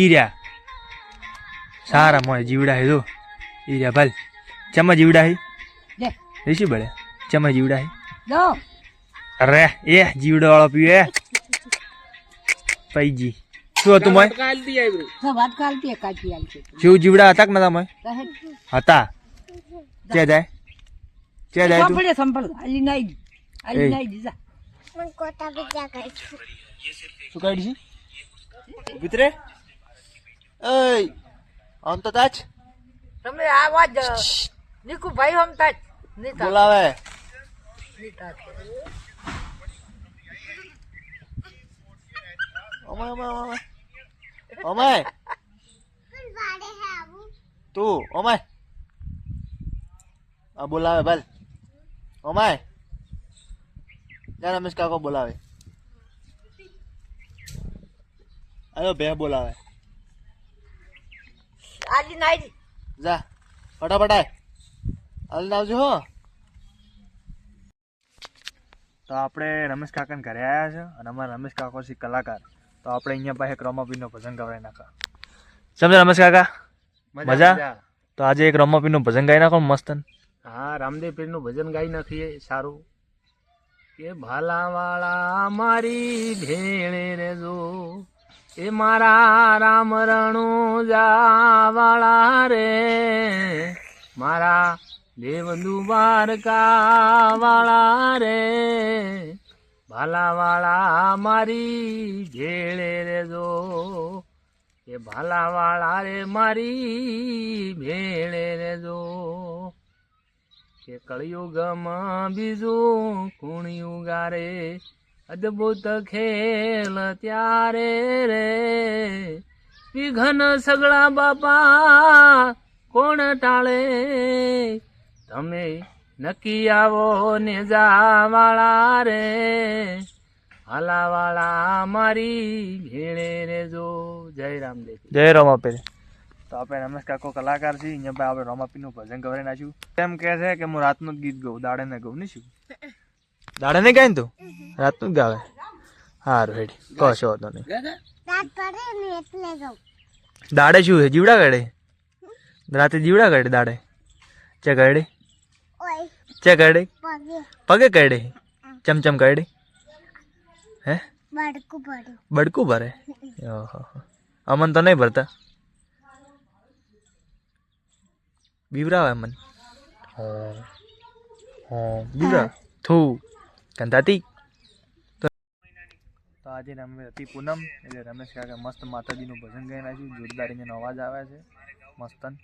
ઈ રહ્યા સારા મોય જીવડા હે જો. ઈ રહ્યા ભાલ. ચમા જીવડા હે લે. રીસી બળે. ચમા જીવડા હે જો અરે એ જીવડો વાળો પીવે. પૈજી. શું હતું મોય તો વાત કાલતી એક કાચી આલી છે. શિવ જીવડા હતા કે નતા મોય હતા. ચે જાય? ચે જાય તું? સંભળ સંભળ. આલી નાઈ આલી એય. નાઈ દીધા શું કાઢી છે? ભીતરે એય આમ તો તાચ તમે આ વાત નીકુ ભાઈ હમતા જ નહીં બોલાવે. અમાય અમાય અમાય અમાય તું અમાય આ બોલાવે ભાલ. અમાય ત્યાં રમેશ કાકો બોલાવે. આયો બે બોલાવે. આલી નાઈ. જા ફટાફટ આય. હાલ આવજો હો. તો આપણે રમેશ કાકાને ઘરે આવ્યા છે અને અમારા રમેશ કાકો છે કલાકાર. તો આપણે અહીંયા પાસે ક્રોમાપીનો ભજન ગવાઈ નાખા સમજો રમેશ કાકા? મજા તો આજે એક રમાપીનું ભજન ગાઈ નાખો મસ્ત હા રામદેવ પીરનું ભજન ગાઈ નાખીએ સારું. કે ભાલાવાળા મારી ભેળે રેજો એ મારા રામ રણુ જાવાળા રે. મારા દેવ દ્વારકા વાળા રે. ભાલાવાળા મારી ભેળે રેજો એ ભાલાવાળા રે મારી ભેળે રેજો કે કળિયુગમાં બીજું કુણિયું ગારે. અદભુત ખેલ ત્યારે રે. વિઘન સગળા બાપા કોણ ટાળે? તમે નક્કી આવો ને જાવાળા રે. હાલાવાળા મારી ભેળે રેજો. જય રામદેવ. જય રોમાપી તો આપણે રમેશ કાકો કલાકાર છીએ અહીંયા ભાઈ આપણે રોમાપીનું ભજન ગવાઈ નાખ્યું. એમ કહે છે કે હું રાતનું ગીત ગઉં દાડે ને ગઉં નહીં શું? દાડે નહીં ગાય ને તું? રાતનું જ ગાવે સારું હેડી કહો છો તો નહીં દાડે શું છે જીવડા ગાડે રાતે જીવડા ગાડે દાડે ચે ગાડે ચે ગાડે પગે કાઢે ચમચમ કાઢે હે બડકું ભરે ઓહો અમન તો નહીં ભરતા બીવરાવે મન હા હા બીવરા થુ કંધાતી તો તો આજે રમે હતી પૂનમ. એટલે રમેશ કાકા મસ્ત માતાજીનું ભજન ગાઈ નાખ્યું જોરદાર અવાજ આવે છે. મસ્તન.